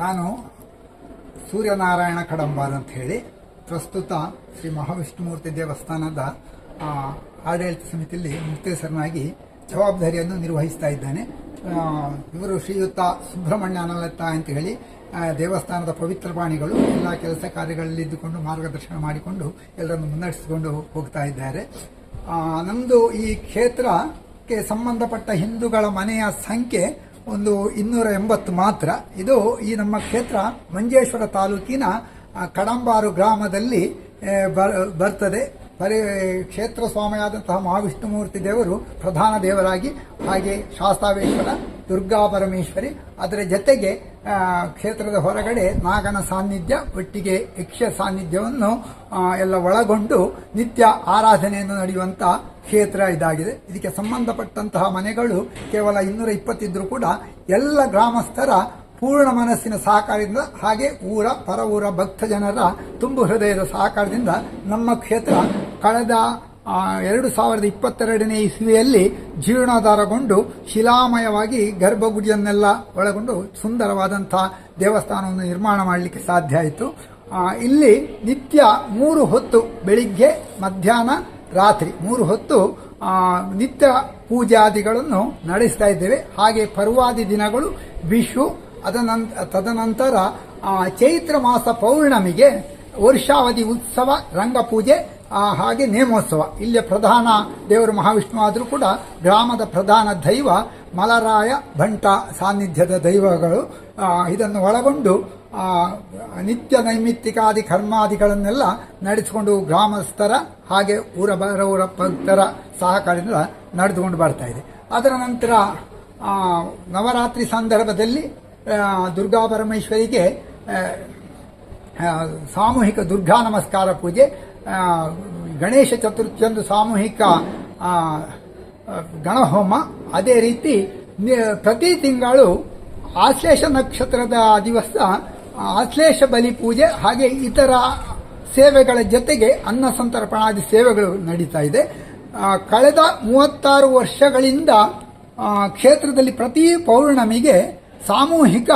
ನಾನು ಸೂರ್ಯನಾರಾಯಣ ಕಡಂಬಾರ್ ಅಂತ ಹೇಳಿ ಪ್ರಸ್ತುತ ಶ್ರೀ ಮಹಾವಿಷ್ಣುಮೂರ್ತಿ ದೇವಸ್ಥಾನದ ಆಡಳಿತ ಸಮಿತಿಯಲ್ಲಿ ಮುಕ್ತೇಸರನಾಗಿ ಜವಾಬ್ದಾರಿಯನ್ನು ನಿರ್ವಹಿಸ್ತಾ ಇದ್ದೇನೆ. ಇವರು ಶ್ರೀಯುತ ಸುಬ್ರಹ್ಮಣ್ಯ ಅನಲತ್ತ ಅಂತ ಹೇಳಿ ದೇವಸ್ಥಾನದ ಪವಿತ್ರ ಪ್ರಾಣಿಗಳು ಎಲ್ಲ ಕೆಲಸ ಕಾರ್ಯಗಳಲ್ಲಿ ಇದ್ದುಕೊಂಡು ಮಾರ್ಗದರ್ಶನ ಮಾಡಿಕೊಂಡು ಎಲ್ಲರನ್ನು ಮುನ್ನಡೆಸಿಕೊಂಡು ಹೋಗ್ತಾ ಇದ್ದಾರೆ. ನಮ್ಮದು ಈ ಕ್ಷೇತ್ರಕ್ಕೆ ಸಂಬಂಧಪಟ್ಟ ಹಿಂದೂಗಳ ಮನೆಯ ಸಂಖ್ಯೆ ಒಂದು ಇನ್ನೂರ ಎಂಬತ್ತು ಮಾತ್ರ. ಇದು ಈ ನಮ್ಮ ಕ್ಷೇತ್ರ ಮಂಜೇಶ್ವರ ತಾಲೂಕಿನ ಕಡಂಬಾರು ಗ್ರಾಮದಲ್ಲಿ ಬರ್ತದೆ. ಪರಿ ಕ್ಷೇತ್ರ ಸ್ವಾಮಿಯಾದಂತಹ ಮಹಾವಿಷ್ಣುಮೂರ್ತಿ ದೇವರು ಪ್ರಧಾನ ದೇವರಾಗಿ, ಹಾಗೆ ಶಾಸ್ತಾವೇಶ್ವರ ದುರ್ಗಾ ಪರಮೇಶ್ವರಿ, ಅದರ ಜೊತೆಗೆ ಕ್ಷೇತ್ರದ ಹೊರಗಡೆ ನಾಗನ ಸಾನ್ನಿಧ್ಯ, ಒಟ್ಟಿಗೆ ಯಕ್ಷ ಸಾನ್ನಿಧ್ಯವನ್ನು ಎಲ್ಲ ಒಳಗೊಂಡು ನಿತ್ಯ ಆರಾಧನೆಯನ್ನು ನಡೆಯುವಂತ ಕ್ಷೇತ್ರ ಇದಾಗಿದೆ. ಇದಕ್ಕೆ ಸಂಬಂಧಪಟ್ಟಂತಹ ಮನೆಗಳು ಕೇವಲ ಇನ್ನೂರ ಇಪ್ಪತ್ತಿದ್ರು ಕೂಡ ಎಲ್ಲ ಗ್ರಾಮಸ್ಥರ ಪೂರ್ಣ ಮನಸ್ಸಿನ ಸಹಕಾರದಿಂದ ಹಾಗೆ ಊರ ಪರ ಊರ ಭಕ್ತ ಜನರ ತುಂಬು ಹೃದಯದ ಸಹಕಾರದಿಂದ ನಮ್ಮ ಕ್ಷೇತ್ರ ಕಳೆದ ಎರಡು ಸಾವಿರದ ಇಪ್ಪತ್ತೆರಡನೇ ಇಸ್ವಿಯಲ್ಲಿ ಜೀರ್ಣೋದ್ಧಾರಗೊಂಡು ಶಿಲಾಮಯವಾಗಿ ಗರ್ಭಗುಡಿಯನ್ನೆಲ್ಲ ಒಳಗೊಂಡು ಸುಂದರವಾದಂಥ ದೇವಸ್ಥಾನವನ್ನು ನಿರ್ಮಾಣ ಮಾಡಲಿಕ್ಕೆ ಸಾಧ್ಯ ಆಯಿತು. ಇಲ್ಲಿ ನಿತ್ಯ ಮೂರು ಹೊತ್ತು ಬೆಳಿಗ್ಗೆ, ಮಧ್ಯಾಹ್ನ, ರಾತ್ರಿ ಮೂರು ಹೊತ್ತು ನಿತ್ಯ ಪೂಜಾದಿಗಳನ್ನು ನಡೆಸ್ತಾ ಇದ್ದೇವೆ. ಹಾಗೆ ಪರ್ವಾದಿ ದಿನಗಳು ವಿಷು ಅದನಂತ, ತದನಂತರ ಚೈತ್ರ ಮಾಸ ಪೌರ್ಣಮಿಗೆ ವರ್ಷಾವಧಿ ಉತ್ಸವ, ರಂಗಪೂಜೆ ಹಾಗೆ ನೇಮೋತ್ಸವ. ಇಲ್ಲಿಯ ಪ್ರಧಾನ ದೇವರು ಮಹಾವಿಷ್ಣು ಆದರೂ ಕೂಡ ಗ್ರಾಮದ ಪ್ರಧಾನ ದೈವ ಮಲರಾಯ ಭಂಟ ಸಾನ್ನಿಧ್ಯದ ದೈವಗಳು ಇದನ್ನು ಒಳಗೊಂಡು ನಿತ್ಯ ನೈಮಿತ್ತಿಕಾದಿ ಕರ್ಮಾದಿಗಳನ್ನೆಲ್ಲ ನಡೆಸಿಕೊಂಡು ಗ್ರಾಮಸ್ಥರ ಹಾಗೆ ಊರ ಬರವರ ಭಕ್ತರ ಸಹಕಾರದಿಂದ ನಡೆದುಕೊಂಡು ಬರ್ತಾ ಇದೆ. ಅದರ ನಂತರ ನವರಾತ್ರಿ ಸಂದರ್ಭದಲ್ಲಿ ದುರ್ಗಾ ಪರಮೇಶ್ವರಿಗೆ ಸಾಮೂಹಿಕ ದುರ್ಗಾ ನಮಸ್ಕಾರ ಪೂಜೆ ಗಣೇಶ ಚತುರ್ಥಿಯಂದು ಸಾಮೂಹಿಕ ಗಣಹೋಮ. ಅದೇ ರೀತಿ ಪ್ರತಿ ತಿಂಗಳು ಆಶ್ಲೇಷ ನಕ್ಷತ್ರದ ದಿವಸ, ಆಶ್ಲೇಷ ಬಲಿ ಪೂಜೆ, ಹಾಗೆ ಇತರ ಸೇವೆಗಳ ಜೊತೆಗೆ ಅನ್ನ ಸಂತರ್ಪಣಾದಿ ಸೇವೆಗಳು ನಡೀತಾ ಇದೆ. ಕಳೆದ ಮೂವತ್ತಾರು ವರ್ಷಗಳಿಂದ ಕ್ಷೇತ್ರದಲ್ಲಿ ಪ್ರತಿ ಪೌರ್ಣಮಿಗೆ ಸಾಮೂಹಿಕ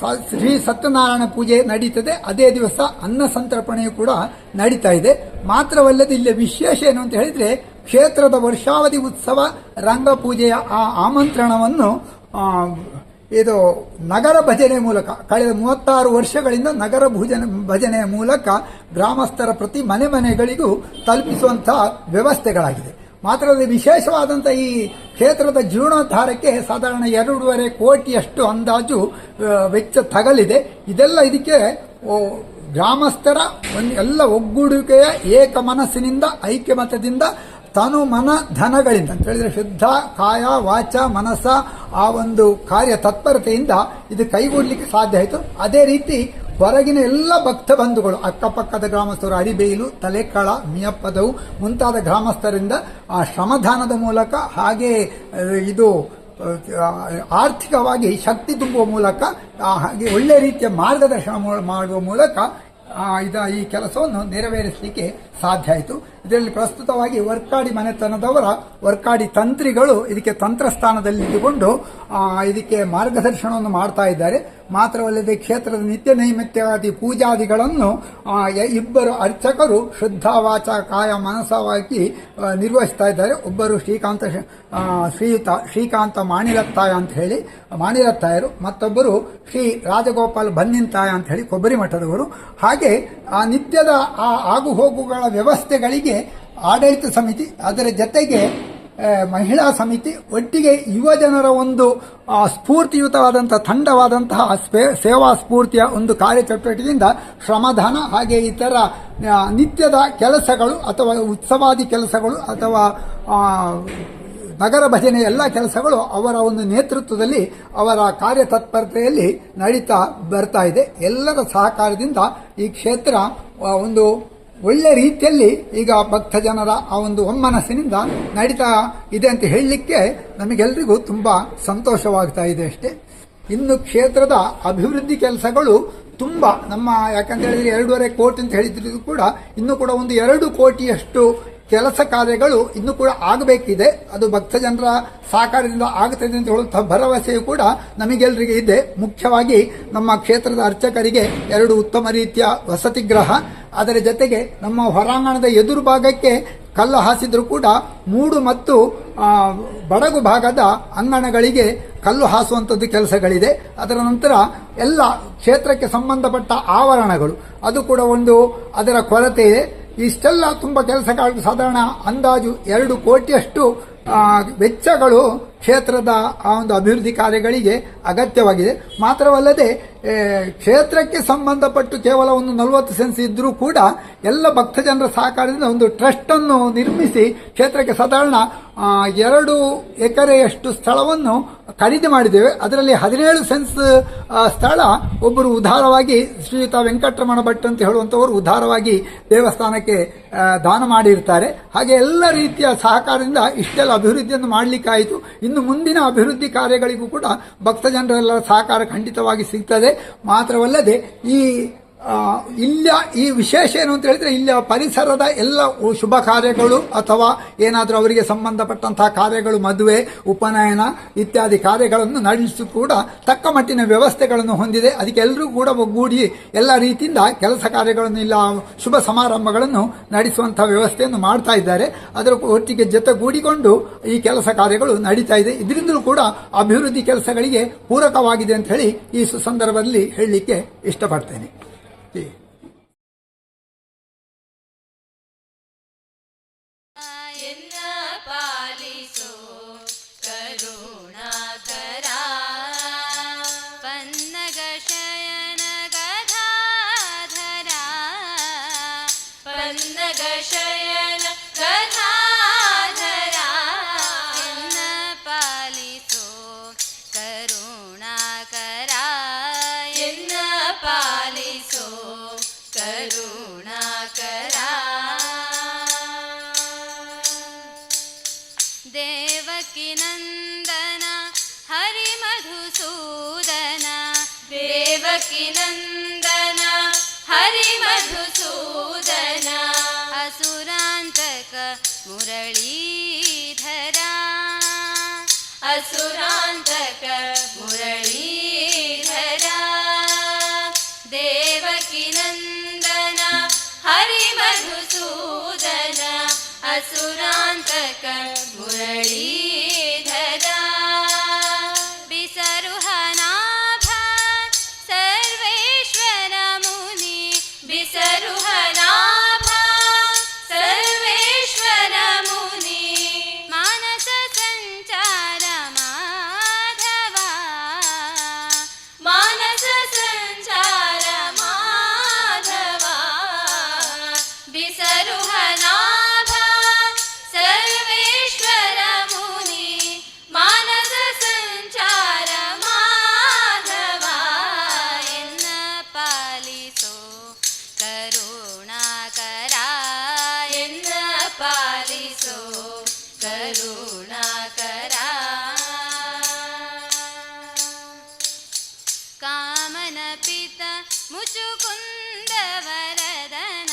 ಶ್ರೀ ಸತ್ಯನಾರಾಯಣ ಪೂಜೆ ನಡೀತದೆ. ಅದೇ ದಿವಸ ಅನ್ನ ಸಂತರ್ಪಣೆಯು ಕೂಡ ನಡೀತಾ ಇದೆ. ಮಾತ್ರವಲ್ಲದೆ ಇಲ್ಲಿ ವಿಶೇಷ ಏನು ಅಂತ ಹೇಳಿದ್ರೆ ಕ್ಷೇತ್ರದ ವರ್ಷಾವಧಿ ಉತ್ಸವ ರಂಗಪೂಜೆಯ ಆ ಆಮಂತ್ರಣವನ್ನು ಇದು ನಗರ ಭಜನೆ ಮೂಲಕ ಕಳೆದ ಮೂವತ್ತಾರು ವರ್ಷಗಳಿಂದ ನಗರ ಭೂಜನ, ಭಜನೆಯ ಮೂಲಕ ಗ್ರಾಮಸ್ಥರ ಪ್ರತಿ ಮನೆ ಮನೆಗಳಿಗೂ ತಲುಪಿಸುವಂತಹ ವ್ಯವಸ್ಥೆಗಳಾಗಿದೆ. ಮಾತ್ರವಲ್ಲದೆ ವಿಶೇಷವಾದಂಥ ಈ ಕ್ಷೇತ್ರದ ಜೀರ್ಣೋದ್ಧಾರಕ್ಕೆ ಸಾಧಾರಣ ಎರಡೂವರೆ ಕೋಟಿಯಷ್ಟು ಅಂದಾಜು ವೆಚ್ಚ ತಗಲಿದೆ. ಇದೆಲ್ಲ ಇದಕ್ಕೆ ಗ್ರಾಮಸ್ಥರ ಒಂದು ಎಲ್ಲ ಒಗ್ಗೂಡಿಕೆಯ ಏಕ ಮನಸ್ಸಿನಿಂದ, ಐಕ್ಯಮತದಿಂದ, ತನು ಮನ ಧನಗಳಿಂದ, ಅಂತ ಹೇಳಿದ್ರೆ ಶುದ್ಧ, ಕಾಯ, ವಾಚ, ಮನಸ್ಸ, ಆ ಒಂದು ಕಾರ್ಯ ತತ್ಪರತೆಯಿಂದ ಇದು ಕೈಗೂಡಲಿಕ್ಕೆ ಸಾಧ್ಯ ಆಯಿತು. ಅದೇ ರೀತಿ ಹೊರಗಿನ ಎಲ್ಲ ಭಕ್ತ ಬಂಧುಗಳು, ಅಕ್ಕಪಕ್ಕದ ಗ್ರಾಮಸ್ಥರು, ಅಡಿಬೇಲು, ತಲೆಕಳ, ಮಿಯಪ್ಪದವು ಮುಂತಾದ ಗ್ರಾಮಸ್ಥರಿಂದ ಆ ಶ್ರಮದಾನದ ಮೂಲಕ ಹಾಗೆ ಇದು ಆರ್ಥಿಕವಾಗಿ ಶಕ್ತಿ ತುಂಬುವ ಮೂಲಕ ಹಾಗೆ ಒಳ್ಳೆ ರೀತಿಯ ಮಾರ್ಗದರ್ಶನ ಮಾಡುವ ಮೂಲಕ ಇದ, ಈ ಕೆಲಸವನ್ನು ನೆರವೇರಿಸಲಿಕ್ಕೆ ಸಾಧ್ಯ ಆಯಿತು. ಇದರಲ್ಲಿ ಪ್ರಸ್ತುತವಾಗಿ ವರ್ಕಾಡಿ ಮನೆತನದವರ ವರ್ಕಾಡಿ ತಂತ್ರಿಗಳು ಇದಕ್ಕೆ ತಂತ್ರಸ್ಥಾನದಲ್ಲಿ ಇದ್ದುಕೊಂಡು ಆ, ಇದಕ್ಕೆ ಮಾರ್ಗದರ್ಶನವನ್ನು ಮಾಡ್ತಾ ಇದ್ದಾರೆ. ಮಾತ್ರವಲ್ಲದೆ ಕ್ಷೇತ್ರದ ನಿತ್ಯ ನೈಮಿತ್ಯವಾದಿ ಪೂಜಾದಿಗಳನ್ನು ಇಬ್ಬರು ಅರ್ಚಕರು ಶುದ್ಧ ವಾಚ ಕಾಯ ಮನಸವಾಗಿ ನಿರ್ವಹಿಸ್ತಾ ಇದ್ದಾರೆ. ಒಬ್ಬರು ಶ್ರೀಕಾಂತ ಶ್ರೀಯುತ ಶ್ರೀಕಾಂತ ಮಾಣಿರತ್ತಾಯ ಅಂತ ಹೇಳಿ ಮಾಣಿರತ್ತಾಯರು. ಮತ್ತೊಬ್ಬರು ಶ್ರೀ ರಾಜಗೋಪಾಲ್ ಬನ್ನಿಂತಾಯ ಅಂತ ಹೇಳಿ ಕೊಬ್ಬರಿ ಮಠದವರು. ಹಾಗೆ ಆ ನಿತ್ಯದ ಆ ಆಗು ಹೋಗುಗಳ ವ್ಯವಸ್ಥೆಗಳಿಗೆ ಆಡಳಿತ ಸಮಿತಿ ಅದರ ಜೊತೆಗೆ ಮಹಿಳಾ ಸಮಿತಿ ಒಟ್ಟಿಗೆ ಯುವ ಜನರ ಒಂದು ಸ್ಫೂರ್ತಿಯುತವಾದಂಥ ತಂಡವಾದಂತಹ ಸೇವಾ ಸ್ಫೂರ್ತಿಯ ಒಂದು ಕಾರ್ಯಚಟುವಟಿಕೆಯಿಂದ ಶ್ರಮದಾನ, ಹಾಗೆ ಇತರ ನಿತ್ಯದ ಕೆಲಸಗಳು ಅಥವಾ ಉತ್ಸವಾದಿ ಕೆಲಸಗಳು ಅಥವಾ ನಗರ ಭಜನೆ ಎಲ್ಲ ಕೆಲಸಗಳು ಅವರ ಒಂದು ನೇತೃತ್ವದಲ್ಲಿ, ಅವರ ಕಾರ್ಯತತ್ಪರತೆಯಲ್ಲಿ ನಡೀತಾ ಬರ್ತಾ ಇದೆ. ಎಲ್ಲರ ಸಹಕಾರದಿಂದ ಈ ಕ್ಷೇತ್ರ ಒಂದು ಒಳ್ಳೆ ರೀತಿಯಲ್ಲಿ ಈಗ ಭಕ್ತ ಜನರ ಆ ಒಂದು ಒಮ್ಮನಸ್ಸಿನಿಂದ ನಡೀತಾ ಇದೆ ಅಂತ ಹೇಳಲಿಕ್ಕೆ ನಮಗೆಲ್ಲರಿಗೂ ತುಂಬ ಸಂತೋಷವಾಗ್ತಾ ಇದೆ ಅಷ್ಟೇ. ಇನ್ನು ಕ್ಷೇತ್ರದ ಅಭಿವೃದ್ಧಿ ಕೆಲಸಗಳು ತುಂಬ ನಮ್ಮ ಯಾಕಂತ ಹೇಳಿದ್ರೆ ಎರಡೂವರೆ ಕೋಟಿ ಅಂತ ಹೇಳಿದ್ರು ಕೂಡ ಇನ್ನು ಕೂಡ ಒಂದು ಎರಡು ಕೋಟಿಯಷ್ಟು ಕೆಲಸ ಕಾರ್ಯಗಳು ಇನ್ನೂ ಕೂಡ ಆಗಬೇಕಿದೆ. ಅದು ಭಕ್ತ ಜನರ ಸಹಕಾರದಿಂದ ಆಗುತ್ತದೆ ಅಂತ ಹೇಳುವಂತಹ ಭರವಸೆಯು ಕೂಡ ನಮಗೆಲ್ಲರಿಗೆ ಇದೆ. ಮುಖ್ಯವಾಗಿ ನಮ್ಮ ಕ್ಷೇತ್ರದ ಅರ್ಚಕರಿಗೆ ಎರಡು ಉತ್ತಮ ರೀತಿಯ ವಸತಿ ಗ್ರಹ. ಅದರ ಜೊತೆಗೆ ನಮ್ಮ ಹೊರಾಂಗಣದ ಎದುರು ಭಾಗಕ್ಕೆ ಕಲ್ಲು ಹಾಸಿದ್ರು ಕೂಡ ಮೂಡು ಮತ್ತು ಬಡಗು ಭಾಗದ ಅಂಗಣಗಳಿಗೆ ಕಲ್ಲು ಹಾಸುವಂಥದ್ದು ಕೆಲಸಗಳಿದೆ. ಅದರ ನಂತರ ಎಲ್ಲ ಕ್ಷೇತ್ರಕ್ಕೆ ಸಂಬಂಧಪಟ್ಟ ಆವರಣಗಳು. ಅದು ಕೂಡ ಒಂದು ಅದರ ಕೊರತೆ ಇದೆ. ಇಷ್ಟೆಲ್ಲ ತುಂಬ ಕೆಲಸಗಳು. ಸಾಧಾರಣ ಅಂದಾಜು ಎರಡು ಕೋಟಿಯಷ್ಟು ವೆಚ್ಚಗಳು ಕ್ಷೇತ್ರದ ಆ ಒಂದು ಅಭಿವೃದ್ಧಿ ಕಾರ್ಯಗಳಿಗೆ ಅಗತ್ಯವಾಗಿದೆ. ಮಾತ್ರವಲ್ಲದೆ ಕ್ಷೇತ್ರಕ್ಕೆ ಸಂಬಂಧಪಟ್ಟು ಕೇವಲ ಒಂದು ನಲವತ್ತು ಸೆನ್ಸ್ ಇದ್ದರೂ ಕೂಡ ಎಲ್ಲ ಭಕ್ತಜನರ ಸಹಕಾರದಿಂದ ಒಂದು ಟ್ರಸ್ಟನ್ನು ನಿರ್ಮಿಸಿ ಕ್ಷೇತ್ರಕ್ಕೆ ಸಾಧಾರಣ ಎರಡು ಎಕರೆಯಷ್ಟು ಸ್ಥಳವನ್ನು ಖರೀದಿ ಮಾಡಿದ್ದೇವೆ. ಅದರಲ್ಲಿ ಹದಿನೇಳು ಸೆನ್ಸ್ ಸ್ಥಳ. ಒಬ್ಬರು ಉದಾರವಾಗಿ ಶ್ರೀಯುತ ವೆಂಕಟರಮಣ ಭಟ್ ಅಂತ ಹೇಳುವಂಥವರು ಉದಾರವಾಗಿ ದೇವಸ್ಥಾನಕ್ಕೆ ದಾನ ಮಾಡಿರ್ತಾರೆ. ಹಾಗೆ ಎಲ್ಲ ರೀತಿಯ ಸಹಕಾರದಿಂದ ಇಷ್ಟೆಲ್ಲ ಅಭಿವೃದ್ಧಿಯನ್ನು ಮಾಡಲಿಕ್ಕಾಯಿತು. ಇನ್ನು ಮುಂದಿನ ಅಭಿವೃದ್ಧಿ ಕಾರ್ಯಗಳಿಗೂ ಕೂಡ ಭಕ್ತ ಜನರೆಲ್ಲರ ಸಹಕಾರ ಖಂಡಿತವಾಗಿ ಸಿಗ್ತದೆ. ಮಾತ್ರವಲ್ಲದೆ ಈ ಇಲ್ಲ, ಈ ವಿಶೇಷ ಏನು ಅಂತ ಹೇಳಿದರೆ ಇಲ್ಲಿ, ಪರಿಸರದ ಎಲ್ಲ ಶುಭ ಕಾರ್ಯಗಳು ಅಥವಾ ಏನಾದರೂ ಅವರಿಗೆ ಸಂಬಂಧಪಟ್ಟಂತಹ ಕಾರ್ಯಗಳು, ಮದುವೆ, ಉಪನಯನ ಇತ್ಯಾದಿ ಕಾರ್ಯಗಳನ್ನು ನಡೆಸಿ ಕೂಡ ತಕ್ಕ ಮಟ್ಟಿನ ವ್ಯವಸ್ಥೆಗಳನ್ನು ಹೊಂದಿದೆ. ಅದಕ್ಕೆ ಎಲ್ಲರೂ ಕೂಡ ಒಗ್ಗೂಡಿ ಎಲ್ಲ ರೀತಿಯಿಂದ ಕೆಲಸ ಕಾರ್ಯಗಳನ್ನು ಇಲ್ಲ, ಶುಭ ಸಮಾರಂಭಗಳನ್ನು ನಡೆಸುವಂಥ ವ್ಯವಸ್ಥೆಯನ್ನು ಮಾಡ್ತಾ ಇದ್ದಾರೆ. ಅದರ ಒಟ್ಟಿಗೆ ಜೊತೆಗೂಡಿಕೊಂಡು ಈ ಕೆಲಸ ಕಾರ್ಯಗಳು ನಡೀತಾ ಇದೆ. ಇದರಿಂದಲೂ ಕೂಡ ಅಭಿವೃದ್ಧಿ ಕೆಲಸಗಳಿಗೆ ಪೂರಕವಾಗಿದೆ ಅಂತ ಹೇಳಿ ಈ ಸಂದರ್ಭದಲ್ಲಿ ಹೇಳಲಿಕ್ಕೆ ಇಷ್ಟಪಡ್ತೇನೆ. ಈ ದೇವಕಿ ನಂದನ ಹರಿ ಮಧುಸೂದನ ದೇವಕಿ ನಂದನ ಹರಿ ಮಧುಸೂದನ ಅಸುರಾಂತಕ ಮುರಳೀಧರ. ಅಸುರಾಂತಕ ಮುರಳೀಧರ. ದೇವಕಿ ನಂದನ Maria. ಕರುಣಾಕರ ಕಾಮನ ಪಿತ ಮುಚುಕುಂದ ವರದನ